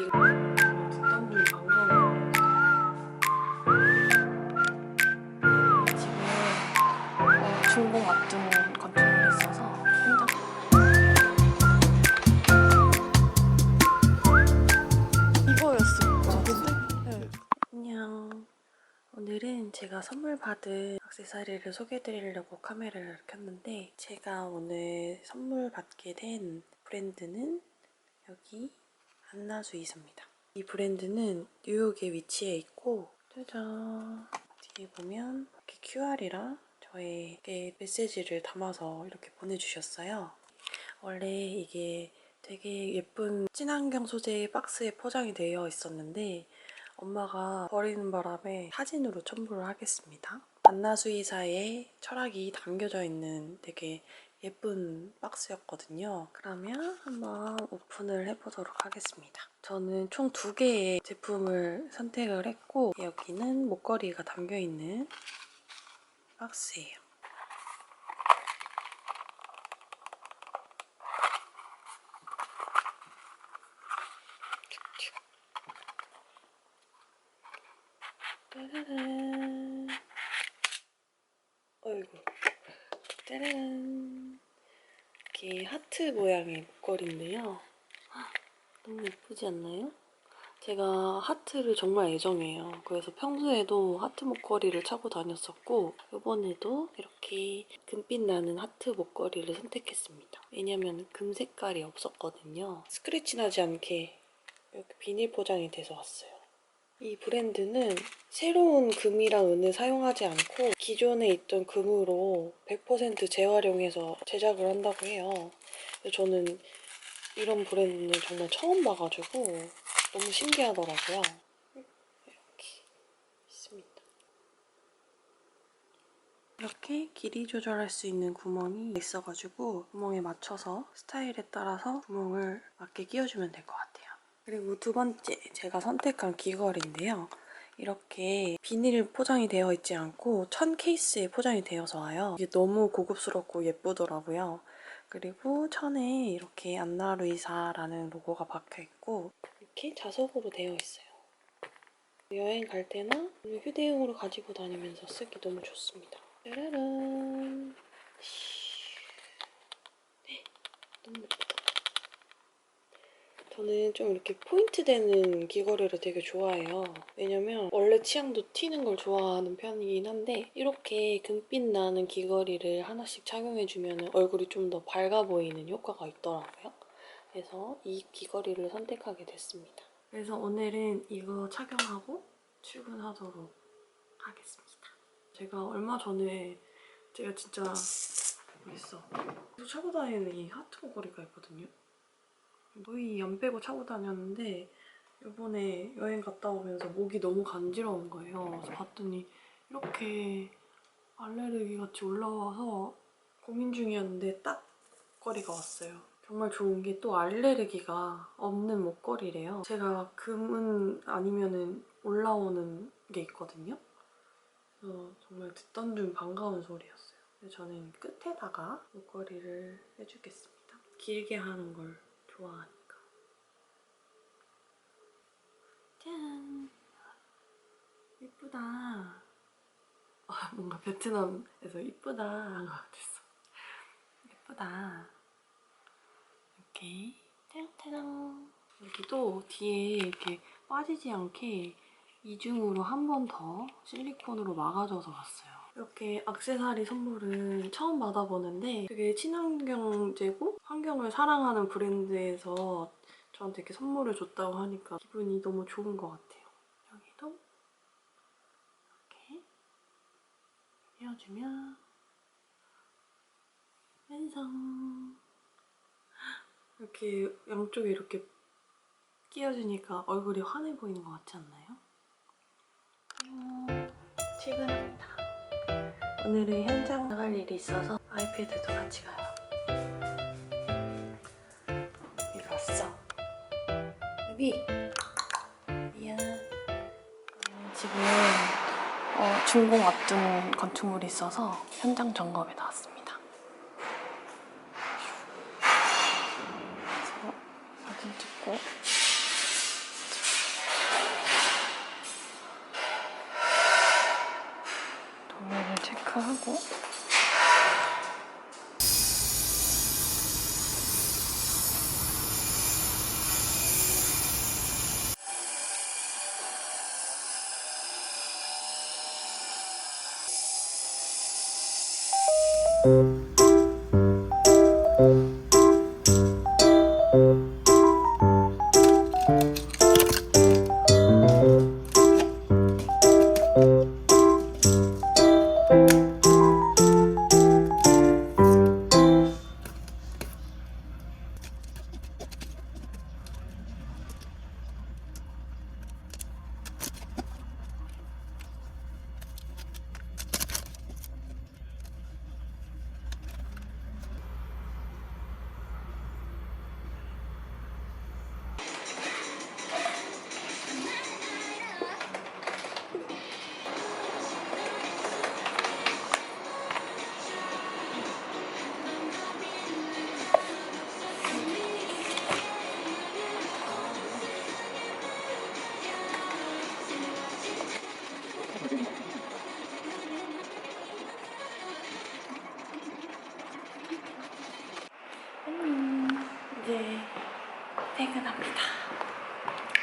기가 듣던 분 반가워. 지금 어, 준공 앞둔 건축물이 있어서 이거였을 것 같은데? 네. 안녕. 오늘은 제가 선물 받은 액세서리를 소개해드리려고 카메라를 켰는데 제가 오늘 선물 받게 된 브랜드는 여기 안나수이소입니다. 이 브랜드는 뉴욕에 위치해 있고 짜잔 뒤에 보면 이렇게 QR이랑 저에게 메시지를 담아서 이렇게 보내주셨어요. 원래 이게 되게 예쁜 친환경 소재의 박스에 포장이 되어 있었는데 엄마가 버리는 바람에 사진으로 첨부를 하겠습니다. 안나수이사의 철학이 담겨져 있는 되게 예쁜 박스였거든요. 그러면 한번 오픈을 해보도록 하겠습니다. 저는 총 두 개의 제품을 선택을 했고 여기는 목걸이가 담겨있는 박스예요. 짜라란. 어이구. 짜라란. 이렇게 하트 모양의 목걸이인데요. 헉, 너무 예쁘지 않나요? 제가 하트를 정말 애정해요. 그래서 평소에도 하트 목걸이를 차고 다녔었고 이번에도 이렇게 금빛 나는 하트 목걸이를 선택했습니다. 왜냐면 금 색깔이 없었거든요. 스크래치 나지 않게 이렇게 비닐 포장이 돼서 왔어요. 이 브랜드는 새로운 금이랑 은을 사용하지 않고 기존에 있던 금으로 100% 재활용해서 제작을 한다고 해요. 저는 이런 브랜드는 정말 처음 봐가지고 너무 신기하더라고요. 이렇게 있습니다. 이렇게 길이 조절할 수 있는 구멍이 있어가지고 구멍에 맞춰서 스타일에 따라서 구멍을 맞게 끼워주면 될 것 같아요. 그리고 두 번째 제가 선택한 귀걸이인데요. 이렇게 비닐 포장이 되어 있지 않고 천 케이스에 포장이 되어서 와요. 이게 너무 고급스럽고 예쁘더라고요. 그리고 천에 이렇게 안나루이사라는 로고가 박혀 있고 이렇게 자석으로 되어 있어요. 여행 갈 때나 휴대용으로 가지고 다니면서 쓰기 너무 좋습니다. 짜라란. 네, 너무 예쁘다. 저는 좀 이렇게 포인트 되는 귀걸이를 되게 좋아해요. 왜냐면 원래 취향도 튀는 걸 좋아하는 편이긴 한데 이렇게 금빛 나는 귀걸이를 하나씩 착용해주면 얼굴이 좀 더 밝아 보이는 효과가 있더라고요. 그래서 이 귀걸이를 선택하게 됐습니다. 그래서 오늘은 이거 착용하고 출근하도록 하겠습니다. 제가 얼마 전에 제가 진짜 있어. 계속 차고 다니는 이 하트 목걸이가 있거든요. 거의 안 빼고 차고 다녔는데 이번에 여행 갔다 오면서 목이 너무 간지러운 거예요. 그래서 봤더니 이렇게 알레르기 같이 올라와서 고민 중이었는데 딱 목걸이가 왔어요. 정말 좋은 게 또 알레르기가 없는 목걸이래요. 제가 금은 아니면은 올라오는 게 있거든요. 그래서 정말 듣던 중 반가운 소리였어요. 저는 끝에다가 목걸이를 해주겠습니다. 길게 하는 걸 좋아하니까. 짠! 이쁘다. 아, 뭔가 베트남에서 이쁘다 한것 같았어. 예쁘다. 이렇게 짜랑짜랑 여기도 뒤에 이렇게 빠지지 않게 이중으로 한 번 더 실리콘으로 막아줘서 왔어요. 이렇게 악세사리 선물은 처음 받아보는데 되게 친환경제고 환경을 사랑하는 브랜드에서 저한테 이렇게 선물을 줬다고 하니까 기분이 너무 좋은 것 같아요. 여기도 이렇게 띄워주면 완성! 이렇게 양쪽에 이렇게 끼워주니까 얼굴이 환해 보이는 것 같지 않나요? 안녕. 출근합니다. 오늘은 현장 나갈 일이 있어서 아이패드도 같이 가요. 여기 왔어. 여기. 미안. 음, 지금 어, 준공 앞둔 건축물이 있어서 현장 점검에 나왔습니다. 하고. 퇴근합니다.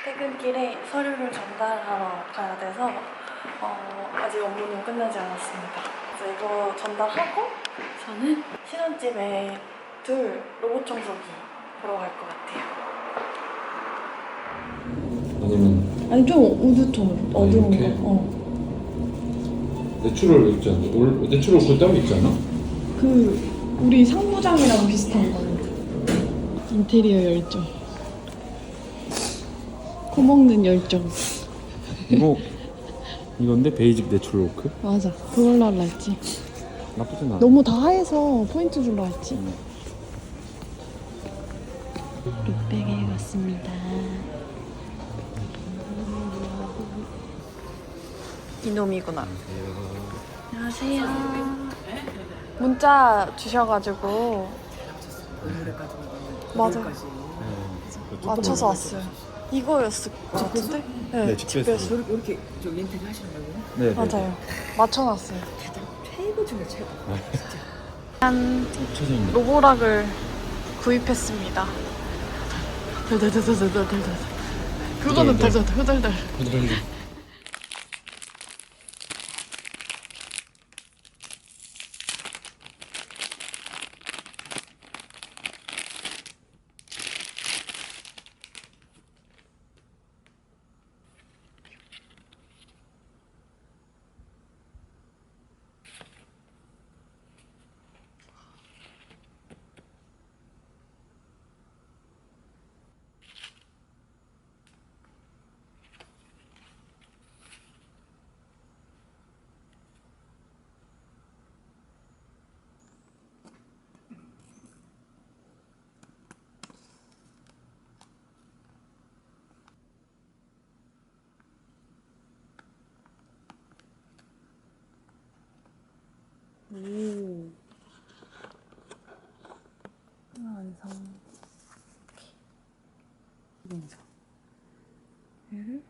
퇴근길에 서류를 전달하러 가야 돼서 어, 아직 업무는 끝나지 않았습니다. 그래서 이거 전달하고 저는 신혼집에 둘 로봇 청소기 보러 갈 것 같아요. 아니면 아니 좀 우드톤 어두운 이렇게? 거. 어. 내추럴 있지 않나? 올 내추럴 그 따로 있지 않아? 그 우리 상부장이랑 비슷한 거. 인테리어 열정. 코 먹는 열정. 이거 이건데 베이직 내추럴 워크? 맞아. 그걸로 할라 했지. 나쁘진 않아. 너무 다 하해서 포인트 줄라 했지. 룩백에 왔습니다. 이놈이구나. 안녕하세요. 문자 주셔가지고 맞아 맞춰서 왔어요. 이거였을 것 같은데? 네, 네, 집배스. 집배스. 이렇게 저 인테리어 하시는다고요? 네, 네. 맞아요. 맞춰놨어요. 가장 최고 중에 최고. 한 최선입니다. 로보락을 구입했습니다. 덜덜덜덜덜덜덜. 그거는 덜덜덜. 덜덜덜. 이면서 얘를